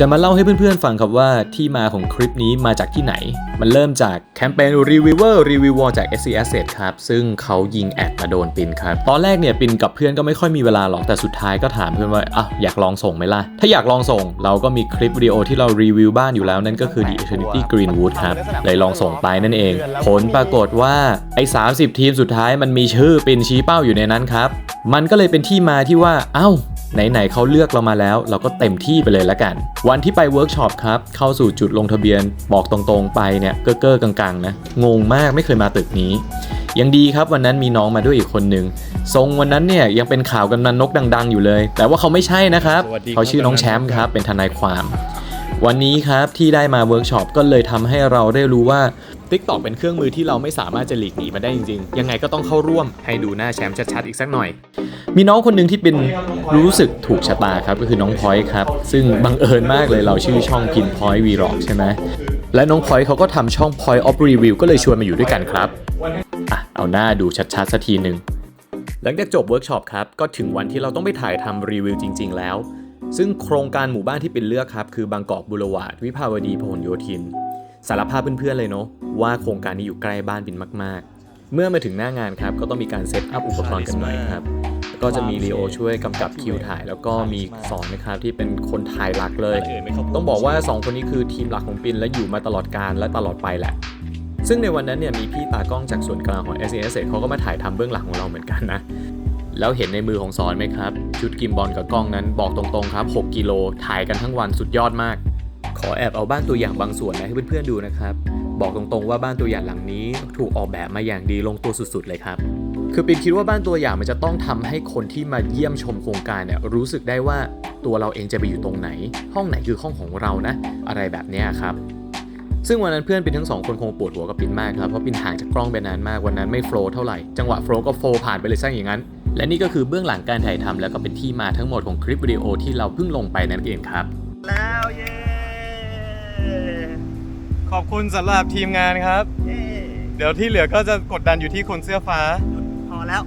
จะมาเล่าให้เพื่อนๆฟังครับว่าที่มาของคลิปนี้มาจากที่ไหน มันเริ่มจากแคมเปญ Reviewer Reviewer จาก SC Asset ครับ ซึ่งเขายิงแอดมาโดนปินครับ ตอนแรกเนี่ยปินกับเพื่อนก็ไม่ค่อยมีเวลาหรอก แต่สุดท้ายก็ถามเพื่อนว่าอะอยากลองส่งไหมล่ะ ถ้าอยากลองส่งเราก็มีคลิปวิดีโอที่เรารีวิวบ้านอยู่แล้วนั่นก็คือ The Eternity Greenwood ครับ เลยลองส่งไปนั่นเอง ผลปรากฏว่าไอ้30 ทีมสุดท้ายมันมีชื่อปินชี้เป้าอยู่ในนั้นครับ มันก็เลยเป็นที่มาที่ว่า เอ้า ไหนๆเขาเลือกเรามาแล้ว เราก็เต็มที่ไปเลยละกัน วันที่ไปเวิร์กช็อปครับ เข้าสู่จุดลงทะเบียนบอกตรงๆไปเนี่ยเก้อเก้อๆกังๆนะงงมากไม่เคยมาตึกนี้ ยังดีครับวันนั้นมีน้องมาด้วยอีกคนนึงทรงวันนั้นเนี่ยยังเป็นข่าวกันนันนกดัง ๆ อยู่เลย แต่ว่าเขาไม่ใช่นะครับสวัสดีครับเขาชื่อน้องแชมป์ครับเป็นทนายความวันนี้ครับที่ได้มาเวิร์กช็อปก็เลยทำให้เราได้รู้ว่า TikTok เป็นเครื่องมือที่เราไม่สามารถจะหลีกหนีมันได้จริงๆ ยังไงก็ต้องเข้าร่วมให้ดูหน้าแชมป์ชัดๆอีกสักหน่อย มีน้องคนหนึ่งที่เป็นรู้สึกถูกชะตาครับก็คือน้องพอยครับ ซึ่งบังเอิญมากเลยเราชื่อช่องพินพอยวีร็อกใช่ไหมและน้องพอยเขาก็ทำช่อง Point of Review ก็เลยชวนมาอยู่ด้วยกันครับอะเอาหน้าดูชัดๆสักทีหนึ่งหลังจากจบเวิร์กช็อปครับ ก็ถึงวันที่เราต้องไปถ่ายทำรีวิวจริง ๆ แล้ว ซึ่งโครงการหมู่บ้านที่เป็นเลือกครับ คือบางกอกบุรวาดวิภาวดีพหลโยธิน สารภาพเพื่อนๆเลยเนาะว่าโครงการนี้อยู่ใกล้บ้านบินมาก ๆ เมื่อมาถึงหน้างานครับ ก็ต้องมีการเซตอัพอุปกรณ์กันหน่อยครับ ก็จะมีลีโอช่วยกำกับคิวถ่าย แล้วก็มีสอนนะครับที่เป็นคนถ่ายหลักเลย ต้องบอกว่า 2 คนนี้คือทีมหลักของปินและอยู่มาตลอดการและตลอดไปแหละ ซึ่งในวันนั้นเนี่ยมีพี่ตากล้องจากส่วนกลางของ s อ s เขาก็มาถ่ายทำเบื้องหลังของเราเหมือนกันนะแล้วเห็นในมือของสอนไหมครับ ชุดกิมบอลกับกล้องนั้นบอกตรงๆครับ 6 กิโลถ่ายกันทั้งวันสุดยอดมาก ขอแอบเอาบ้านตัวอย่างบางส่วนมาให้เพื่อนๆดูนะครับ บอกตรงๆว่าบ้านตัวอย่างหลังนี้ถูกออกแบบมาอย่างดีลงตัวสุดๆเลยครับ คือปินคิดว่าบ้านตัวอย่างมันจะต้องทำให้คนที่มาเยี่ยมชมโครงการเนี่ยรู้สึกได้ว่าตัวเราเองจะไปอยู่ตรงไหน ห้องไหนคือห้องของเรานะ อะไรแบบเนี้ยครับซึ่งวันนั้นเพื่อนปินทั้งสองคนคงปวดหัวกับปินมากครับเพราะปินห่างจากกล้องไปนานมากวันนั้นไม่โฟล์เท่าไหร่จังหวะโฟล์ก็โฟล์ผ่านไปเลยซะอย่างนั้น และนี่ก็คือเบื้องหลังการถ่ายทำแล้วก็เป็นที่มาทั้งหมดของคลิปวิดีโอที่เราเพิ่งลงไปนั่นเองครับ แล้วเย้ขอบคุณสำหรับทีมงานครับ เดี๋ยวที่เหลือก็จะกดดันอยู่ที่คนเสื้อฟ้า พอแล้ว